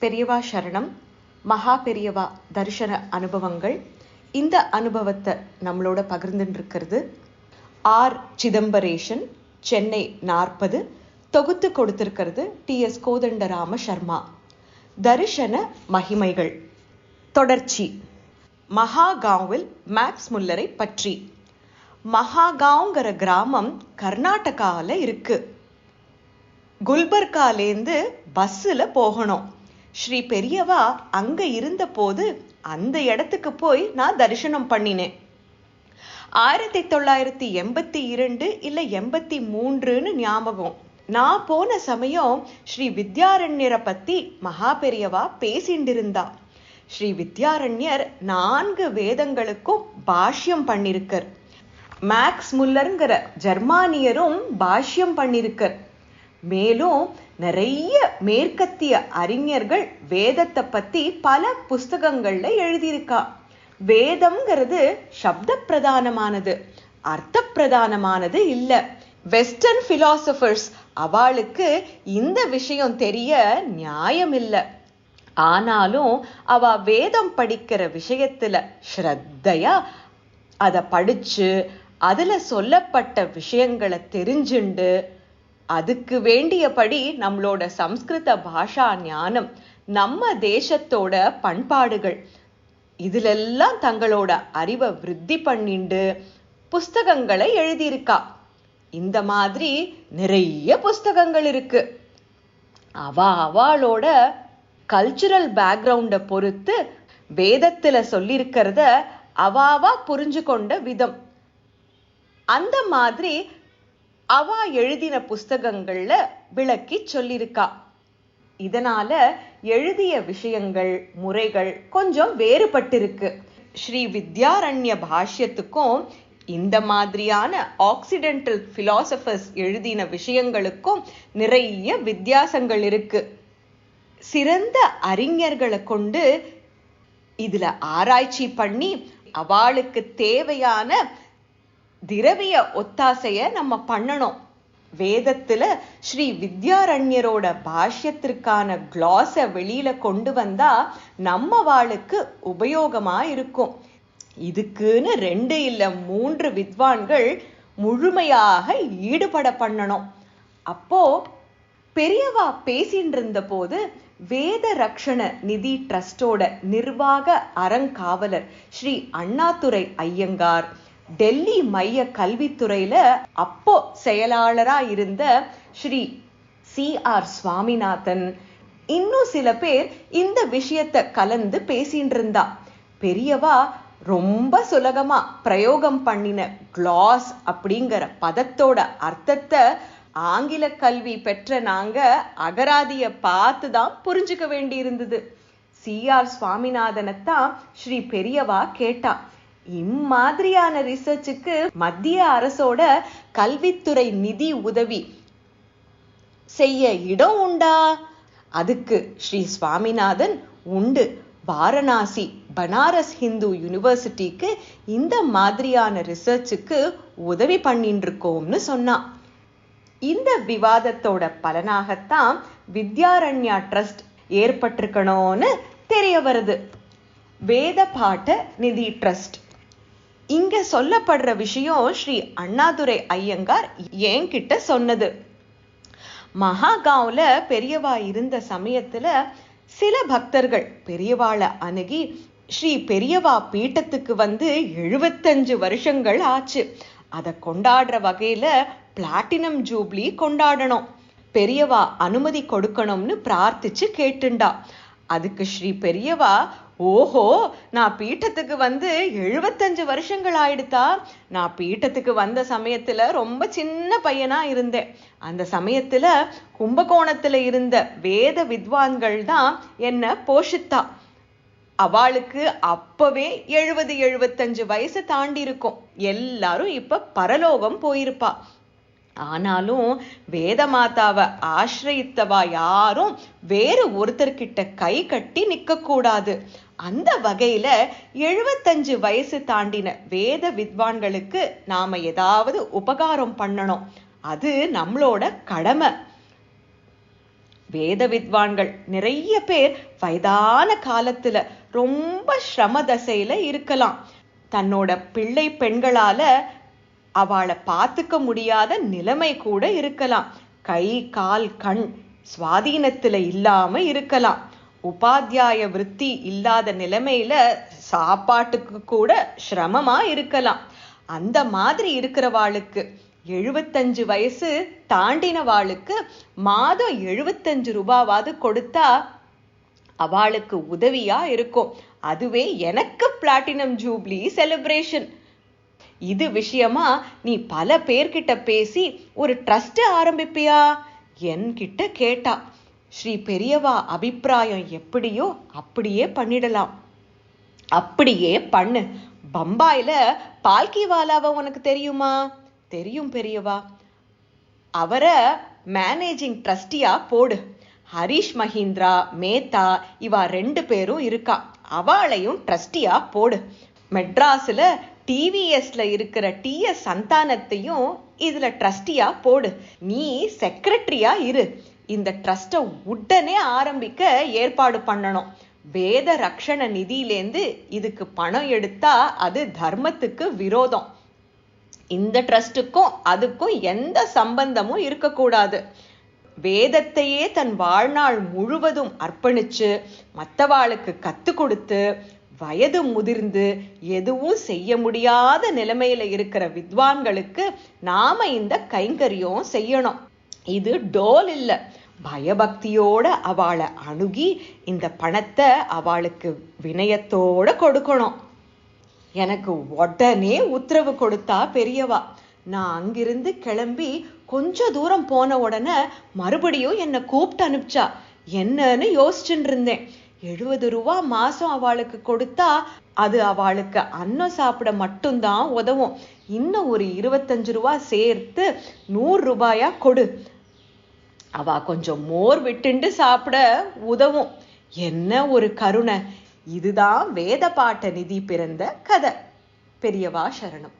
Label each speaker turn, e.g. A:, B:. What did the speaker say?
A: பெரியவா சரணம் மகா பெரியவா தரிசன அனுபவங்கள். இந்த அனுபவத்தை நம்மளோட பகிர்ந்துட்டு ஆர். சிதம்பரேஷன் சென்னை நாற்பது. தொகுத்து கொடுத்திருக்கிறது டி. எஸ். கோதண்டராம சர்மா தரிசன மகிமைகள். தொடர்ச்சி. மகாகாவில் மேக்ஸ் முல்லரை பற்றி. மகாகாவ்ங்கிற கிராமம் கர்நாடகாவில் இருக்கு. குல்பர்காலேந்து பஸ்ஸில் போகணும். ஸ்ரீ பெரியவா அங்க இருந்த போது அந்த இடத்துக்கு போய் நான் தரிசனம் பண்ணினேன். ஆயிரத்தி தொள்ளாயிரத்தி எண்பத்தி இரண்டு இல்லை எண்பத்தி மூன்றுன்னு ஞாபகம். நான் போன சமயம் ஸ்ரீ வித்யாரண்யரை பத்தி மகா பெரியவா பேசிண்டிருந்தா. ஸ்ரீ வித்யாரண்யர் நான்கு வேதங்களுக்கும் பாஷ்யம் பண்ணிருக்கர். மேக்ஸ் முல்லருங்கிற ஜெர்மானியரும் பாஷ்யம் பண்ணிருக்கர். மேலும் நிறைய மேற்கத்திய அறிஞர்கள் வேதத்தை பத்தி பல புஸ்தகங்கள்ல எழுதியிருக்கா. வேதம்ங்கிறது சப்த பிரதானமானது அர்த்த பிரதானமானது இல்ல. வெஸ்டர்ன் பிலாசபர்ஸ் அவளுக்கு இந்த விஷயம் தெரிய நியாயம் இல்லை. ஆனாலும் அவ வேதம் படிக்கிற விஷயத்துல ஸ்ரத்தையா அதை படிச்சு அதுல சொல்லப்பட்ட விஷயங்களை தெரிஞ்சுண்டு அதுக்கு வேண்டியபடி நம்மளோட சம்ஸ்கிருத பாஷா ஞானம் நம்ம தேசத்தோட பண்பாடுகள் இதிலெல்லாம் தங்களோட அறிவை விருத்தி பண்ணிண்டு புஸ்தகங்களை எழுதியிருக்கா. இந்த மாதிரி நிறைய புஸ்தகங்கள் இருக்கு. அவ அவளோட கல்ச்சுரல் பேக்ரவுண்டை பொறுத்து வேதத்துல சொல்லியிருக்கிறத அவாவா புரிஞ்சு கொண்ட விதம். அந்த மாதிரி அவ எழுதின புஸ்தகங்கள்ல விளக்கி சொல்லியிருக்கா. இதனால எழுதிய விஷயங்கள் முறைகள் கொஞ்சம் வேறுபட்டிருக்கு. ஸ்ரீ வித்யாரண்ய பாஷ்யத்துக்கும் இந்த மாதிரியான ஆக்சிடென்டல் பிலாசபர்ஸ் எழுதின விஷயங்களுக்கும் நிறைய வித்தியாசங்கள் இருக்கு. சிறந்த அறிஞர்களை கொண்டு இதுல ஆராய்ச்சி பண்ணி அவளுக்கு தேவையான திரவிய ஒத்தாசையை நம்ம பண்ணணும். வேதத்துல ஸ்ரீ வித்யாரண்யரோட பாஷ்யத்திற்கான கிளாஸ வெளியில கொண்டு வந்தா நம்ம வாளுக்கு உபயோகமா இருக்கும். இதுக்குன்னு ரெண்டு இல்ல மூன்று வித்வான்கள் முழுமையாக ஈடுபட பண்ணணும். அப்போ பெரியவா பேசிட்டு இருந்த போது வேத ரக்ஷண நிதி ட்ரஸ்டோட நிர்வாக அறங்காவலர் ஸ்ரீ அண்ணாதுரை ஐயங்கார் டெல்லி மைய கல்வித்துறையில அப்போ செயலாளரா இருந்த ஸ்ரீ சி ஆர் சுவாமிநாதன். இன்னும் சில பேர் இந்த விஷயத்த கலந்து பேசிட்டு இருந்தா. பெரியவா ரொம்ப சுலகமா பிரயோகம் பண்ணின கிளாஸ் அப்படிங்கிற பதத்தோட அர்த்தத்தை ஆங்கில கல்வி பெற்ற நாங்க அகராதிய பார்த்து தான் புரிஞ்சுக்க வேண்டி இருந்தது சி ஆர் சுவாமிநாதனைத்தான் ஸ்ரீ பெரியவா கேட்டா. இம்மாதிரியான ரிசர்ச்சுக்கு மத்திய அரசோட கல்வித்துறை நிதி உதவி செய்ய இடம் உண்டா? அதுக்கு ஸ்ரீ சுவாமிநாதன் உண்டு. வாரணாசி பனாரஸ் ஹிந்து யூனிவர்சிட்டிக்கு இந்த மாதிரியான ரிசர்ச்சுக்கு உதவி பண்ணிட்டு இருக்கோம்னு சொன்னான் இந்த விவாதத்தோட பலனாகத்தான் வித்யாரண்யா ட்ரஸ்ட் ஏற்பட்டிருக்கணும்னு தெரிய வருது. வேத பாட்ட நிதி ட்ரஸ்ட். இங்க சொல்லப்படுற விஷயம் ஸ்ரீ அண்ணாதுரை ஐயங்கார் என்கிட்ட சொன்னது. மகாகாவ்ல பெரியவா இருந்த சமயத்துல சில பக்தர்கள் பெரியவாளை அணுகி ஸ்ரீ பெரியவா பீட்டத்துக்கு வந்து எழுபத்தஞ்சு வருஷங்கள் ஆச்சு. அதை கொண்டாடுற வகையில பிளாட்டினம் ஜூப்ளி கொண்டாடணும். பெரியவா அனுமதி கொடுக்கணும்னு பிரார்த்திச்சு கேட்டுண்டா. அதுக்கு ஸ்ரீ பெரியவா ஓஹோ நான் பீட்டத்துக்கு வந்து எழுபத்தஞ்சு வருஷங்கள் ஆயிடுத்தா நான் பீட்டத்துக்கு வந்த சமயத்துல ரொம்ப சின்ன பையனா இருந்தேன். அந்த சமயத்துல கும்பகோணத்துல இருந்த வேத வித்வான்கள் தான் என்ன போஷித்தா. அவளுக்கு அப்பவே எழுபது எழுபத்தஞ்சு வயசு தாண்டி இருக்கும் எல்லாரும் இப்ப பரலோகம் போயிருப்பா. ஆனாலும் வேத மாதாவை ஆசிரயித்தவா யாரும் வேறு ஒருத்தர்கிட்ட கை கட்டி நிற்கக்கூடாது அந்த வகையில எழுபத்தஞ்சு வயசு தாண்டின வேத வித்வான்களுக்கு நாம ஏதாவது உபகாரம் பண்ணணும். அது நம்மளோட கடமை. வேத வித்வான்கள் நிறைய பேர் வயதான காலத்துல ரொம்ப சிரம தசையில இருக்கலாம். தன்னோட பிள்ளை பெண்களால அவளை பார்த்துக்க முடியாத நிலைமை கூட இருக்கலாம். கை கால் கண் சுவாதீனத்துல இல்லாம இருக்கலாம். உபாத்தியாய விருத்தி இல்லாத நிலைமையில சாப்பாட்டுக்கு கூட சிரமமா இருக்கலாம். அந்த மாதிரி இருக்கிறவாளுக்கு எழுபத்தஞ்சு வயசு தாண்டினவாளுக்கு மாதம் எழுபத்தஞ்சு ரூபாவாவது கொடுத்தா அவளுக்கு உதவியா இருக்கும். அதுவே எனக்கு பிளாட்டினம் ஜூப்ளி செலிப்ரேஷன். இது விஷயமா நீ பல பேர்கிட்ட பேசி ஒரு ட்ரஸ்ட் ஆரம்பிப்பியா? என்கிட்ட கேட்டா. ஸ்ரீ பெரியவா அபிப்பிராயம் எப்படியோ அப்படியே பண்ணிடலாம். அப்படியே பண்ணு. பம்பாயில பால்கிவாலாவை உனக்கு தெரியுமா? தெரியும் பெரியவா. அவரை மேனேஜிங் ட்ரஸ்டியா போடு. ஹரிஷ் மஹிந்திரா மேத்தா இவா ரெண்டு பேரும் இருக்கா. அவளையும் ட்ரஸ்டியா போடு. மெட்ராஸில் டிவிஎஸ்ல இருக்கிற டிஎஸ் சந்தானத்தையும் இதுல ட்ரஸ்டியா போடு. நீ செக்ரட்டரியா இரு. இந்த ட்ரஸ்ட்டை உடனே ஆரம்பிக்க ஏற்பாடு பண்ணணும். வேத ரக்ஷண நிதியிலேந்து இதுக்கு பணம் எடுத்தா அது தர்மத்துக்கு விரோதம். இந்த ட்ரஸ்ட்டுக்கும் அதுக்கும் எந்த சம்பந்தமும் இருக்கக்கூடாது. வேதத்தையே தன் வாழ்நாள் முழுவதும் அர்ப்பணிச்சு மற்றவாளுக்கு கத்து கொடுத்து வயது முதிர்ந்து எதுவும் செய்ய முடியாத நிலைமையில இருக்கிற வித்வான்களுக்கு நாம இந்த கைங்கரியம் செய்யணும். இது டோல் இல்லை. பயபக்தியோட அவளை அணுகி இந்த பணத்தை அவளுக்கு வினயத்தோட கொடுக்கணும். எனக்கு உடனே உத்தரவு கொடுத்தா பெரியவா. நான் அங்கிருந்து கிளம்பி கொஞ்ச தூரம் போன உடனே மறுபடியும் என்னை கூப்பிட்டு அனுப்பிச்சா. என்னன்னு யோசிச்சுட்டு இருந்தேன். எழுபது ரூபா மாசம் அவளுக்கு கொடுத்தா அது அவளுக்கு அன்னம் சாப்பிட மட்டும்தான் உதவும். இன்னும் ஒரு இருபத்தஞ்சு ரூபா சேர்த்து நூறு ரூபாயா கொடு. அவ கொஞ்சம் மோர் விட்டுண்டு சாப்பிட உதவும். என்ன ஒரு கருணை. இதுதான் வேத பாட்ட நிதி பிறந்த கதை. பெரியவா சரணம்.